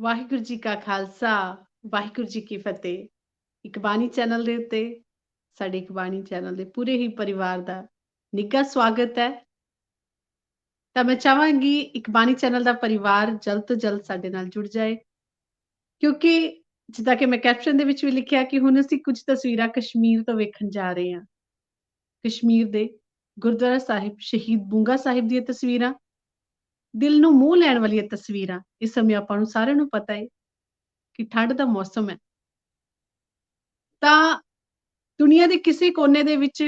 ਵਾਹਿਗੁਰੂ ਜੀ ਕਾ ਖਾਲਸਾ, ਵਾਹਿਗੁਰੂ ਜੀ ਕੀ ਫਤਿਹ। ਇੱਕ ਬਾਣੀ ਚੈਨਲ ਦੇ ਉੱਤੇ, ਸਾਡੇ ਇੱਕ ਬਾਣੀ ਚੈਨਲ ਦੇ ਪੂਰੇ ਹੀ ਪਰਿਵਾਰ ਦਾ ਨਿੱਘਾ ਸਵਾਗਤ ਹੈ। ਤਾਂ ਮੈਂ ਚਾਹਾਂਗੀ ਇੱਕ ਬਾਣੀ ਚੈਨਲ ਦਾ ਪਰਿਵਾਰ ਜਲਦ ਤੋਂ ਜਲਦ ਸਾਡੇ ਨਾਲ ਜੁੜ ਜਾਏ। ਕਿਉਂਕਿ ਜਿੱਦਾਂ ਕਿ ਮੈਂ ਕੈਪਸ਼ਨ ਦੇ ਵਿੱਚ ਵੀ ਲਿਖਿਆ ਕਿ ਹੁਣ ਅਸੀਂ ਕੁਝ ਤਸਵੀਰਾਂ ਕਸ਼ਮੀਰ ਤੋਂ ਵੇਖਣ ਜਾ ਰਹੇ ਹਾਂ। ਕਸ਼ਮੀਰ ਦੇ ਗੁਰਦੁਆਰਾ ਸਾਹਿਬ, ਸ਼ਹੀਦ ਬੁੰਗਾ ਸਾਹਿਬ ਦੀਆਂ ਤਸਵੀਰਾਂ ਦਿਲ ਨੂੰ ਮੋਹ ਲੈਣ ਵਾਲੀਆਂ ਤਸਵੀਰਾਂ ਇਸ ਸਮੇਂ ਆਪਾਂ ਨੂੰ ਸਾਰਿਆਂ ਨੂੰ ਪਤਾ ਹੈ ਕਿ ਠੰਡ ਦਾ ਮੌਸਮ ਹੈ। ਤਾਂ ਦੁਨੀਆ ਦੇ ਕਿਸੇ ਕੋਨੇ ਦੇ ਵਿੱਚ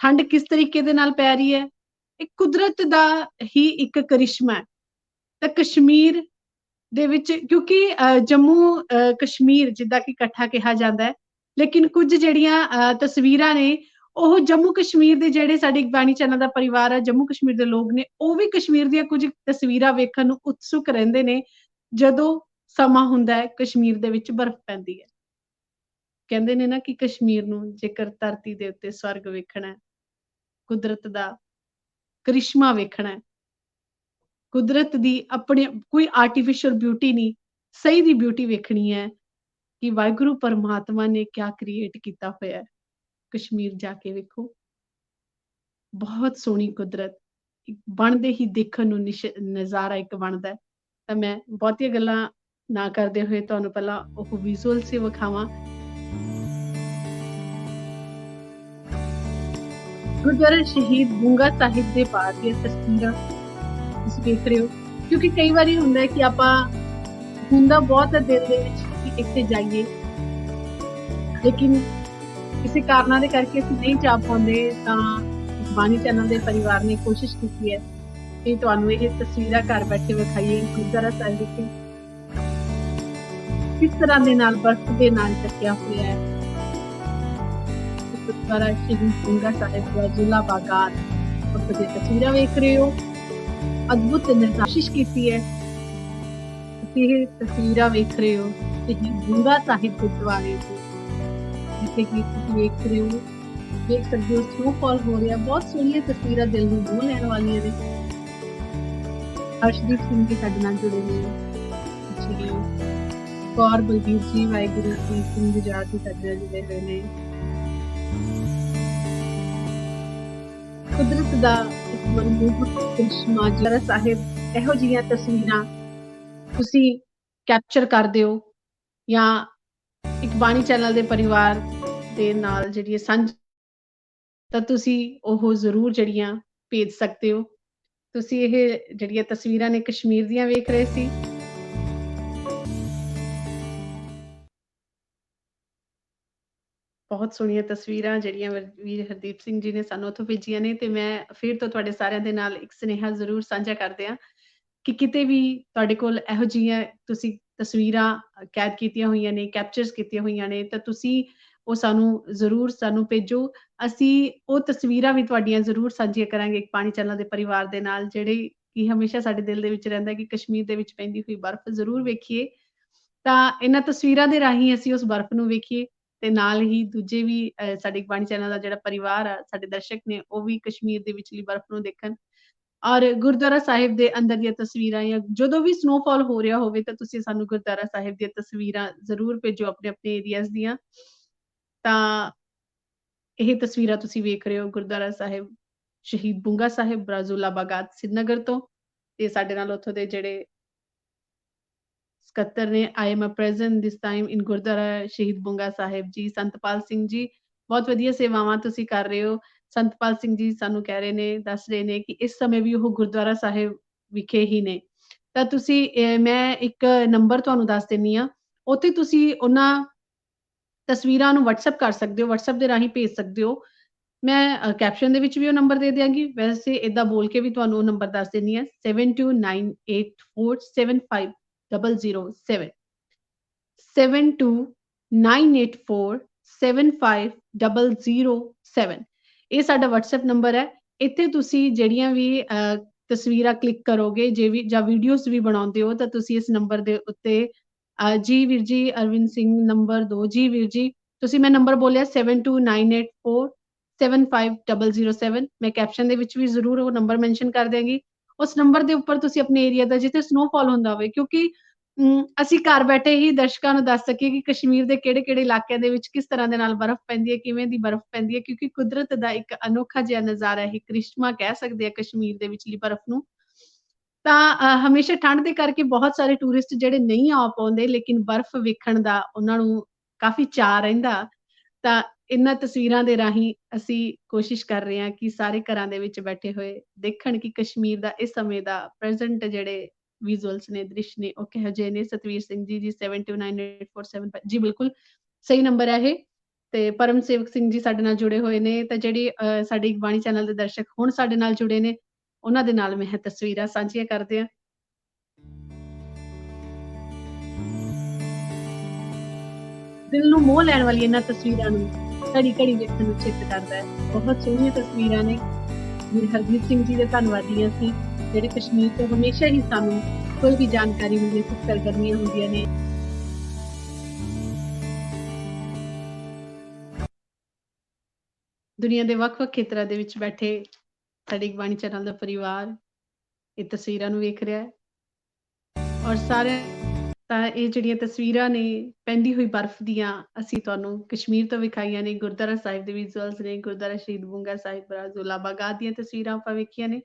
ਠੰਡ ਕਿਸ ਤਰੀਕੇ ਦੇ ਨਾਲ ਪੈ ਰਹੀ ਹੈ? ਇਹ ਕੁਦਰਤ ਦਾ ਹੀ ਇੱਕ ਕਰਿਸ਼ਮਾ ਹੈ। ਤਾਂ ਕਸ਼ਮੀਰ ਦੇ ਵਿੱਚ ਕਿਉਂਕਿ ਅਹ, ਜੰਮੂ ਅਹ, ਕਸ਼ਮੀਰ ਜਿੱਦਾਂ ਕਿ ਇਕੱਠਾ ਕਿਹਾ ਜਾਂਦਾ ਹੈ ਲੇਕਿਨ ਕੁਝ ਜਿਹੜੀਆਂ ਅਹ, ਤਸਵੀਰਾਂ ਨੇ ਉਹ ਜੰਮੂ ਕਸ਼ਮੀਰ ਦੇ ਜਿਹੜੇ ਸਾਡੇ ਬਾਣੀ ਚੈਨਲ ਦਾ ਪਰਿਵਾਰ ਹੈ ਜੰਮੂ ਕਸ਼ਮੀਰ ਦੇ ਲੋਕ ਨੇ, ਉਹ ਵੀ ਕਸ਼ਮੀਰ ਦੀਆਂ ਕੁਝ ਤਸਵੀਰਾਂ ਵੇਖਣ ਨੂੰ ਉਤਸੁਕ ਰਹਿੰਦੇ ਨੇ, ਜਦੋਂ ਸਮਾਂ ਹੁੰਦਾ ਹੈ, ਕਸ਼ਮੀਰ ਦੇ ਵਿੱਚ ਬਰਫ਼ ਪੈਂਦੀ ਹੈ। ਕਹਿੰਦੇ ਨੇ ਨਾ ਕਿ ਕਸ਼ਮੀਰ ਨੂੰ ਜੇਕਰ ਧਰਤੀ ਦੇ ਉੱਤੇ ਸਵਰਗ ਵੇਖਣਾ ਹੈ, ਕੁਦਰਤ ਦਾ ਕਰਿਸ਼ਮਾ ਵੇਖਣਾ ਹੈ, ਕੁਦਰਤ ਦੀ ਆਪਣੇ, ਕੋਈ ਆਰਟੀਫੀਸ਼ੀਅਲ ਬਿਊਟੀ ਨਹੀਂ, ਸਹੀ ਦੀ ਬਿਊਟੀ ਵੇਖਣੀ ਹੈ ਕਿ ਵਾਹਿਗੁਰੂ ਪਰਮਾਤਮਾ ਨੇ ਕਿਆ ਕ੍ਰੀਏਟ ਕੀਤਾ ਹੋਇਆ ਹੈ। ਕਸ਼ਮੀਰ ਜਾ ਕੇ ਵੇਖੋ। ਬਹੁਤ ਸੋਹਣੀ ਕੁਦਰਤ ਬਣਦੇ ਹੀ ਦੇਖਣ ਨੂੰ ਨਜ਼ਾਰਾ ਇੱਕ ਬਣਦਾ ਤਾਂ ਮੈਂ ਬਹੁਤੀਆਂ ਗੱਲਾਂ ਨਾ ਕਰਦੇ ਹੋਏ ਤੁਹਾਨੂੰ ਪਹਿਲਾਂ ਉਹ ਵਿਜ਼ੂਅਲ ਸੇ ਵਿਖਾਵਾਂ। ਗੁਰਦੁਆਰਾ ਸ਼ਹੀਦ ਬੁੰਗਾ ਸਾਹਿਬ ਦੇ ਬਾਹਰ ਦੀਆਂ ਤਸਵੀਰਾਂ ਤੁਸੀਂ ਦੇਖ ਰਹੇ ਹੋ। ਕਿਉਂਕਿ ਕਈ ਵਾਰੀ ਹੁੰਦਾ ਹੈ ਕਿ ਆਪਾਂ ਹੁੰਦਾ ਬਹੁਤ ਦਿਲ ਦੇ ਵਿੱਚ ਕਿ ਇੱਥੇ ਜਾਈਏ। ਲੇਕਿਨ ਕਿਸੇ ਕਾਰਨਾਂ ਦੇ ਕਰਕੇ ਅਸੀਂ ਨਹੀਂ ਜਾ ਪਾਉਂਦੇ, ਤਾਂ ਬਾਣੀ ਚੈਨਲ ਦੇ ਪਰਿਵਾਰ ਨੇ ਕੋਸ਼ਿਸ਼ ਕੀਤੀ ਹੈ ਕਿ ਤੁਹਾਨੂੰ ਇਹ ਤਸਵੀਰਾਂ ਘਰ ਬੈਠੇ ਵਿਖਾਈਏ, ਗੁਰਦੁਆਰਾ ਸਾਹਿਬ ਵਿਖੇ। ਕਿਸ ਤਰ੍ਹਾਂ ਦੇ ਨਾਲ ਬਰਫ਼ ਦੇ ਨਾਲ ਟੱਕਿਆ ਹੋਇਆ ਹੈ? ਗੁਰਦੁਆਰਾ ਸ਼ਹੀਦ ਸਿੰਘਾ ਸਾਹਿਬ ਦਾ ਜ਼ਿਲ੍ਹਾ ਬਾਗਾਰ। ਉੱਥੇ ਦੀਆਂ ਤਸਵੀਰਾਂ ਵੇਖ ਰਹੇ ਹੋ। ਅਦਭੁਤ ਨਿਰਦਾਸ਼ਿਸ਼ ਕੀਤੀ ਹੈ। ਤੁਸੀਂ ਇਹ ਤਸਵੀਰਾਂ ਵੇਖ ਰਹੇ ਹੋ ਸ਼ਹੀਦ ਬੁੰਗਾ ਸਾਹਿਬ ਗੁਰਦੁਆਰੇ ਦੀ ਜਿੱਥੇ ਕਿ ਤੁਸੀਂ ਵੇਖ ਰਹੇ ਹੋ ਦੇਖ ਸਕਦੇ ਹੋ ਸਨੋਫਾਲ ਹੋ ਰਿਹਾ, ਬਹੁਤ ਸੋਹਣੀਆਂ ਤਸਵੀਰਾਂ ਦਿਲ ਨੂੰ ਮੋਹ ਲੈਣ ਵਾਲੀਆਂ ਨੇ। ਹਰਸ਼ਦੀਪ ਸਿੰਘ ਜੀ ਸਾਡੇ ਨਾਲ ਜੁੜੇ ਨੇ। ਜੀ, ਕੌਰ ਬਲਬੀਰ ਜੀ, ਵਾਹਿਗੁਰੂ ਜੀ ਸਿੰਘ ਗੁਜਰਾਤ ਦੀ ਸਾਡੇ ਨਾਲ ਜੁੜੇ ਹੋਏ ਨੇ। ਕੁਦਰਤ ਦਾ ਇੱਕ ਮਨਮੋਹਕ ਕ੍ਰਿਸ਼ਮਾ ਜਰਾ ਸਾਹਿਬ, ਇਹੋ ਜਿਹੀਆਂ ਤਸਵੀਰਾਂ ਤੁਸੀਂ ਕੈਪਚਰ ਕਰਦੇ ਹੋ ਜਾਂ ਇੱਕ ਬਾਣੀ ਚੈਨਲ ਦੇ ਪਰਿਵਾਰ ਦੇ ਨਾਲ ਜਿਹੜੀ ਸਾਂਝ, ਤਾਂ ਤੁਸੀਂ ਉਹ ਜ਼ਰੂਰ ਜਿਹੜੀਆਂ ਭੇਜ ਸਕਦੇ ਹੋ। ਤੁਸੀਂ ਇਹ ਜਿਹੜੀਆਂ ਤਸਵੀਰਾਂ ਨੇ ਕਸ਼ਮੀਰ ਦੀਆਂ ਵੇਖ ਰਹੇ ਸੀ। ਬਹੁਤ ਸੋਹਣੀਆਂ ਤਸਵੀਰਾਂ ਜਿਹੜੀਆਂ ਵੀਰ ਹਰਦੀਪ ਸਿੰਘ ਜੀ ਨੇ ਸਾਨੂੰ ਉੱਥੋਂ ਭੇਜੀਆਂ ਨੇ ਤੇ ਮੈਂ ਫਿਰ ਤੋਂ ਤੁਹਾਡੇ ਸਾਰਿਆਂ ਦੇ ਨਾਲ ਇੱਕ ਸੁਨੇਹਾ ਜ਼ਰੂਰ ਸਾਂਝਾ ਕਰਦੇ ਹਾਂ। ਕਿ ਕਿਤੇ ਵੀ ਤੁਹਾਡੇ ਕੋਲ ਇਹੋ ਜਿਹੀਆਂ ਤੁਸੀਂ ਤਸਵੀਰਾਂ ਕੈਦ ਕੀਤੀਆਂ ਹੋਈਆਂ ਨੇ ਕੈਪਚਰਸ ਕੀਤੀਆਂ ਹੋਈਆਂ ਨੇ ਤਾਂ ਤੁਸੀਂ ਉਹ ਸਾਨੂੰ ਜ਼ਰੂਰ ਸਾਨੂੰ ਭੇਜੋ। ਅਸੀਂ ਉਹ ਤਸਵੀਰਾਂ ਵੀ ਤੁਹਾਡੀਆਂ ਜ਼ਰੂਰ ਸਾਂਝੀਆਂ ਕਰਾਂਗੇ ਇੱਕ ਪਾਣੀ ਚੈਨਲ ਦੇ ਪਰਿਵਾਰ ਦੇ ਨਾਲ ਜਿਹੜੇ ਕਿ ਹਮੇਸ਼ਾ ਸਾਡੇ ਦਿਲ ਦੇ ਵਿੱਚ ਰਹਿੰਦਾ ਕਿ ਕਸ਼ਮੀਰ ਦੇ ਵਿੱਚ ਪੈਂਦੀ ਹੋਈ ਬਰਫ਼ ਜ਼ਰੂਰ ਵੇਖੀਏ। ਤਾਂ ਇਹਨਾਂ ਤਸਵੀਰਾਂ ਦੇ ਰਾਹੀਂ ਅਸੀਂ ਉਸ ਬਰਫ਼ ਨੂੰ ਵੇਖੀਏ ਤੇ ਨਾਲ ਹੀ ਦੂਜੇ ਵੀ ਅਹ, ਸਾਡੇ ਇੱਕ ਬਾਣੀ ਚੈਨਲ ਦਾ ਜਿਹੜਾ ਪਰਿਵਾਰ ਆ ਸਾਡੇ ਦਰਸ਼ਕ ਨੇ ਉਹ ਵੀ ਕਸ਼ਮੀਰ ਦੇ ਵਿਚਲੀ ਬਰਫ਼ ਨੂੰ ਦੇਖਣ। ਔਰ ਗੁਰਦੁਆਰਾ ਸਾਹਿਬ ਦੇ ਅੰਦਰ ਦੀਆਂ ਤਸਵੀਰਾਂ ਜਾਂ ਜਦੋਂ ਵੀ ਸਨੋਫਾਲ ਹੋ ਰਿਹਾ ਹੋਵੇ ਤਾਂ ਤੁਸੀਂ ਸਾਨੂੰ ਗੁਰਦੁਆਰਾ ਸਾਹਿਬ ਦੀਆਂ ਤਸਵੀਰਾਂ ਜ਼ਰੂਰ ਭੇਜੋ ਆਪਣੇ ਆਪਣੇ ਏਰੀਆਜ਼ ਦੀਆਂ। ਤਾਂ ਇਹ ਤਸਵੀਰਾਂ ਤੁਸੀਂ ਵੇਖ ਰਹੇ ਹੋ ਗੁਰਦੁਆਰਾ ਸਾਹਿਬ, ਸ਼ਹੀਦ ਬੁੰਗਾ ਸਾਹਿਬ ਬਰਾਜ਼ੂਲਾ ਬਾਗਾਤ ਸ੍ਰੀਨਗਰ ਤੋਂ। ਤੇ ਸਾਡੇ ਨਾਲ ਉੱਥੋਂ ਦੇ ਜਿਹੜੇ ਸਕੱਤਰ ਨੇ I am present this time in Gurdwara Shaheed Bunga Sahib ਜੀ, ਸੰਤਪਾਲ ਸਿੰਘ ਜੀ। ਬਹੁਤ ਵਧੀਆ ਸੇਵਾਵਾਂ ਤੁਸੀਂ ਕਰ ਰਹੇ ਹੋ। ਸੰਤਪਾਲ ਸਿੰਘ ਜੀ ਸਾਨੂੰ ਕਹਿ ਰਹੇ ਨੇ ਦੱਸ ਰਹੇ ਨੇ ਕਿ ਇਸ ਸਮੇਂ ਵੀ ਉਹ ਗੁਰਦੁਆਰਾ ਸਾਹਿਬ ਵਿਖੇ ਹੀ ਨੇ। ਤਾਂ ਤੁਸੀਂ ਅਹ, ਮੈਂ ਇੱਕ ਨੰਬਰ ਤੁਹਾਨੂੰ ਦੱਸ ਦਿੰਨੀ ਆ ਉੱਥੇ ਤੁਸੀਂ ਉਹਨਾਂ ਤਸਵੀਰਾਂ ਨੂੰ WhatsApp ਕਰ ਸਕਦੇ ਹੋ WhatsApp ਦੇ ਰਾਹੀਂ ਭੇਜ ਸਕਦੇ ਹੋ। ਮੈਂ ਕੈਪਸ਼ਨ ਦੇ ਵਿੱਚ ਵੀ ਉਹ ਨੰਬਰ ਦੇ ਦਿਆਂਗੀ। ਵੈਸੇ ਇਦਾਂ ਬੋਲ ਕੇ ਵੀ ਤੁਹਾਨੂੰ ਉਹ ਨੰਬਰ ਦੱਸ ਦਿੰਨੀ ਆ 7298475007 7298475007 ਇਹ ਸਾਡਾ WhatsApp ਨੰਬਰ ਹੈ। ਇੱਥੇ ਤੁਸੀਂ ਜਿਹੜੀਆਂ ਵੀ ਤਸਵੀਰਾਂ ਕਲਿੱਕ ਕਰੋਗੇ, ਜੇ ਵੀ, ਜਾਂ ਵੀਡੀਓਜ਼ ਵੀ ਬਣਾਉਂਦੇ ਹੋ, ਤਾਂ ਤੁਸੀਂ ਇਸ ਨੰਬਰ ਦੇ ਉੱਤੇ ਜੀ ਵੀਰ ਜੀ, ਅਰਵਿੰਦ ਸਿੰਘ ਨੰਬਰ 2 ਜੀ ਵੀਰ ਜੀ, ਤੁਸੀਂ ਮੈਂ ਨੰਬਰ ਬੋਲਿਆ 729847 75007 ਮੈਂ ਕੈਪਸ਼ਨ ਦੇ ਵਿੱਚ ਵੀ ਜ਼ਰੂਰ ਉਹ ਨੰਬਰ ਮੈਂਸ਼ਨ ਕਰ ਦਿਆਂਗੀ। ਉਸ ਨੰਬਰ ਦੇ ਉੱਪਰ ਤੁਸੀਂ ਆਪਣੇ ਏਰੀਆ ਦਾ, ਜਿੱਥੇ ਸਨੋਫਾਲ ਹੁੰਦਾ ਹੋਵੇ, ਕਿਉਂਕਿ ਅਸੀਂ ਘਰ ਬੈਠੇ ਹੀ ਦਰਸ਼ਕਾਂ ਨੂੰ ਦੱਸ ਸਕੀਏ ਕਿ ਕਸ਼ਮੀਰ ਦੇ ਕਿਹੜੇ-ਕਿਹੜੇ ਇਲਾਕਿਆਂ ਦੇ ਵਿੱਚ ਕਿਸ ਤਰ੍ਹਾਂ ਦੇ ਨਾਲ ਬਰਫ਼ ਪੈਂਦੀ ਹੈ, ਕਿਵੇਂ ਦੀ ਬਰਫ਼ ਪੈਂਦੀ ਹੈ ਕਿਉਂਕਿ ਕੁਦਰਤ ਦਾ ਇੱਕ ਅਨੋਖਾ ਜਿਹਾ ਨਜ਼ਾਰਾ ਹੈ, ਕ੍ਰਿਸ਼ਮਾ ਕਹਿ ਸਕਦੇ ਆ ਕਸ਼ਮੀਰ ਦੇ ਵਿਚਲੀ ਬਰਫ਼ ਨੂੰ। ਤਾਂ ਹਮੇਸ਼ਾ ਠੰਡ ਦੇ ਕਰਕੇ ਬਹੁਤ ਸਾਰੇ ਟੂਰਿਸਟ ਜਿਹੜੇ ਨਹੀਂ ਆ ਪਾਉਂਦੇ ਲੇਕਿਨ ਬਰਫ਼ ਵੇਖਣ ਦਾ ਉਹਨਾਂ ਨੂੰ ਕਾਫ਼ੀ ਚਾਅ ਰਹਿੰਦਾ। ਤਾਂ ਇਹਨਾਂ ਤਸਵੀਰਾਂ ਦੇ ਰਾਹੀਂ ਅਸੀਂ ਕੋਸ਼ਿਸ਼ ਕਰ ਰਹੇ ਹਾਂ ਕਿ ਸਾਰੇ ਘਰਾਂ ਦੇ ਵਿੱਚ ਬੈਠੇ ਹੋਏ ਦੇਖਣ ਕਿ ਕਸ਼ਮੀਰ ਦਾ ਇਸ ਸਮੇਂ ਦਾ ਪ੍ਰੈਜ਼ੈਂਟ ਜਿਹੜੇ ਵਿਜ਼ੂਅਲਸ ਨੇ, ਦ੍ਰਿਸ਼ ਨੇ ਉਹ ਕਿਹੋ ਜਿਹੇ ਨੇ। ਸਤਵੀਰ ਸਿੰਘ ਜੀ, ਜੀ 729847 ਜੀ ਬਿਲਕੁਲ ਸਹੀ ਨੰਬਰ ਹੈ ਇਹ ਤੇ ਪਰਮ ਸੇਵਕ ਸਿੰਘ ਜੀ ਸਾਡੇ ਨਾਲ ਜੁੜੇ ਹੋਏ ਨੇ ਤਾਂ ਜਿਹੜੀ ਸਾਡੇ ਬਾਣੀ ਚੈਨਲ ਦੇ ਦਰਸ਼ਕ ਹੁਣ ਸਾਡੇ ਨਾਲ ਜੁੜੇ ਨੇ ਉਹਨਾਂ ਦੇ ਨਾਲ ਮੈਂ ਤਸਵੀਰਾਂ ਸਾਂਝੀਆਂ ਕਰਦੇ ਹਾਂ। ਦਿਲ ਨੂੰ ਮੋਹ ਲੈਣ ਵਾਲੀ ਇਹਨਾਂ ਤਸਵੀਰਾਂ ਨੂੰ ਘੜੀ-ਘੜੀ ਵੇਖਣ ਨੂੰ ਚਿੱਤ ਕਰਦਾ ਹੈ। ਬਹੁਤ ਸੋਹਣੀਆਂ ਤਸਵੀਰਾਂ ਨੇ। ਵੀਰ ਹਰਜੀਤ ਸਿੰਘ ਜੀ ਦੇ ਧੰਨਵਾਦੀ ਹਾਂ ਜਿਹੜੇ ਕਸ਼ਮੀਰ ਤੋਂ ਹਮੇਸ਼ਾ ਹੀ ਸਾਨੂੰ ਕੋਈ ਵੀ ਜਾਣਕਾਰੀ ਮਿਲੇ ਸੁਖ ਸਰਗਰਮੀਆਂ ਹੁੰਦੀਆਂ ਨੇ। ਦੁਨੀਆ ਦੇ ਵੱਖ-ਵੱਖ ਖੇਤਰਾਂ ਦੇ ਵਿੱਚ ਬੈਠੇ ਸਾਡੇ ਬਾਣੀ ਚੈਨਲ ਦਾ ਪਰਿਵਾਰ ਇਹ ਤਸਵੀਰਾਂ ਨੂੰ ਵੇਖ ਰਿਹਾ ਹੈ। ਔਰ ਸਾਰੇ ਤਾਂ ਇਹ ਜਿਹੜੀਆਂ ਤਸਵੀਰਾਂ ਨੇ, ਪੈਂਦੀ ਹੋਈ ਬਰਫ਼ ਦੀਆਂ, ਅਸੀਂ ਤੁਹਾਨੂੰ ਕਸ਼ਮੀਰ ਤੋਂ ਵਿਖਾਈਆਂ ਨੇ, ਗੁਰਦੁਆਰਾ ਸਾਹਿਬ ਦੇ ਵਿਜ਼ੂਅਲਸ ਨੇ, ਗੁਰਦੁਆਰਾ ਸ਼ਹੀਦ ਬੁੰਗਾ ਸਾਹਿਬ ਰਾਜੂਲਾ ਦੀਆਂ ਤਸਵੀਰਾਂ ਆਪਾਂ ਵੇਖੀਆਂ ਨੇ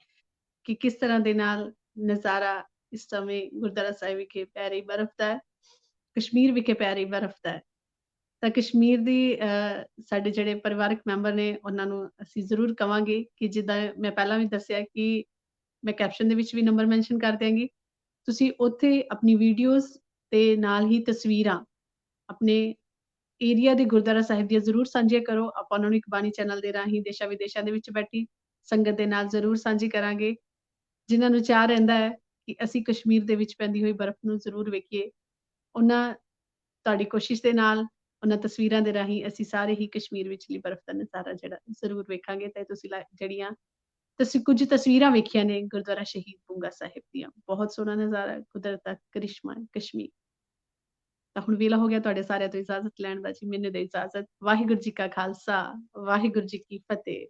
ਕਿ ਕਿਸ ਤਰ੍ਹਾਂ ਦੇ ਨਾਲ ਨਜ਼ਾਰਾ ਇਸ ਸਮੇਂ ਗੁਰਦੁਆਰਾ ਸਾਹਿਬ ਵਿਖੇ ਪੈ ਰਹੀ ਬਰਫ਼ ਦਾ ਹੈ ਕਸ਼ਮੀਰ ਵਿਖੇ ਪੈ ਰਹੀ ਬਰਫ਼ ਦਾ ਹੈ। ਤਾਂ ਕਸ਼ਮੀਰ ਦੀ ਅ, ਸਾਡੇ ਜਿਹੜੇ ਪਰਿਵਾਰਕ ਮੈਂਬਰ ਨੇ ਉਹਨਾਂ ਨੂੰ ਅਸੀਂ ਜ਼ਰੂਰ ਕਵਾਂਗੇ ਕਿ ਜਿੱਦਾਂ ਮੈਂ ਪਹਿਲਾਂ ਵੀ ਦੱਸਿਆ ਕਿ ਮੈਂ ਕੈਪਸ਼ਨ ਦੇ ਵਿੱਚ ਵੀ ਨੰਬਰ ਮੈਂਸ਼ਨ ਕਰ ਦਿਆਂਗੀ। ਤੁਸੀਂ ਉੱਥੇ ਆਪਣੀ ਵੀਡੀਓਜ਼ ਤੇ ਨਾਲ ਹੀ ਤਸਵੀਰਾਂ ਆਪਣੇ ਏਰੀਆ ਦੇ ਗੁਰਦੁਆਰਾ ਸਾਹਿਬ ਦੀਆਂ ਜ਼ਰੂਰ ਸਾਂਝੀਆਂ ਕਰੋ। ਆਪਾਂ ਉਹਨਾਂ ਨੂੰ ਇੱਕ ਬਾਣੀ ਚੈਨਲ ਦੇ ਰਾਹੀਂ ਦੇਸ਼ਾਂ ਵਿਦੇਸ਼ਾਂ ਦੇ ਵਿੱਚ ਬੈਠੀ ਸੰਗਤ ਦੇ ਨਾਲ ਜ਼ਰੂਰ ਸਾਂਝੀ ਕਰਾਂਗੇ। ਜਿਨ੍ਹਾਂ ਨੂੰ ਚਾਹ ਰਹਿੰਦਾ ਹੈ ਕਿ ਅਸੀਂ ਕਸ਼ਮੀਰ ਦੇ ਵਿੱਚ ਪੈਂਦੀ ਹੋਈ ਬਰਫ਼ ਨੂੰ ਜ਼ਰੂਰ ਵੇਖੀਏ, ਉਹਨਾਂ ਤੁਹਾਡੀ ਕੋਸ਼ਿਸ਼ ਦੇ ਨਾਲ, ਉਹਨਾਂ ਤਸਵੀਰਾਂ ਦੇ ਰਾਹੀਂ ਅਸੀਂ ਸਾਰੇ ਹੀ ਕਸ਼ਮੀਰ ਵਿਚਲੀ ਬਰਫ਼ ਦਾ ਨਜ਼ਾਰਾ ਜਿਹੜਾ ਜ਼ਰੂਰ ਵੇਖਾਂਗੇ। ਤੇ ਤੁਸੀਂ ਲਾ- ਜਿਹੜੀਆਂ ਤੁਸੀਂ ਕੁਝ ਤਸਵੀਰਾਂ ਵੇਖੀਆਂ ਨੇ ਗੁਰਦੁਆਰਾ ਸ਼ਹੀਦ ਬੁੰਗਾ ਸਾਹਿਬ ਦੀਆਂ। ਬਹੁਤ ਸੋਹਣਾ ਨਜ਼ਾਰਾ, ਕੁਦਰਤ ਦਾ ਕਰਿਸ਼ਮਾ ਕਸ਼ਮੀਰ। ਤਾਂ ਹੁਣ ਵੇਲਾ ਹੋ ਗਿਆ ਤੁਹਾਡੇ ਸਾਰਿਆਂ ਤੋਂ ਇਜਾਜ਼ਤ ਲੈਣ ਦਾ ਜੀ, ਮੈਨੂੰ ਦੇ ਇਜਾਜ਼ਤ। ਵਾਹਿਗੁਰੂ ਜੀ ਕਾ ਖਾਲਸਾ, ਵਾਹਿਗੁਰੂ ਜੀ ਕੀ ਫਤਿਹ।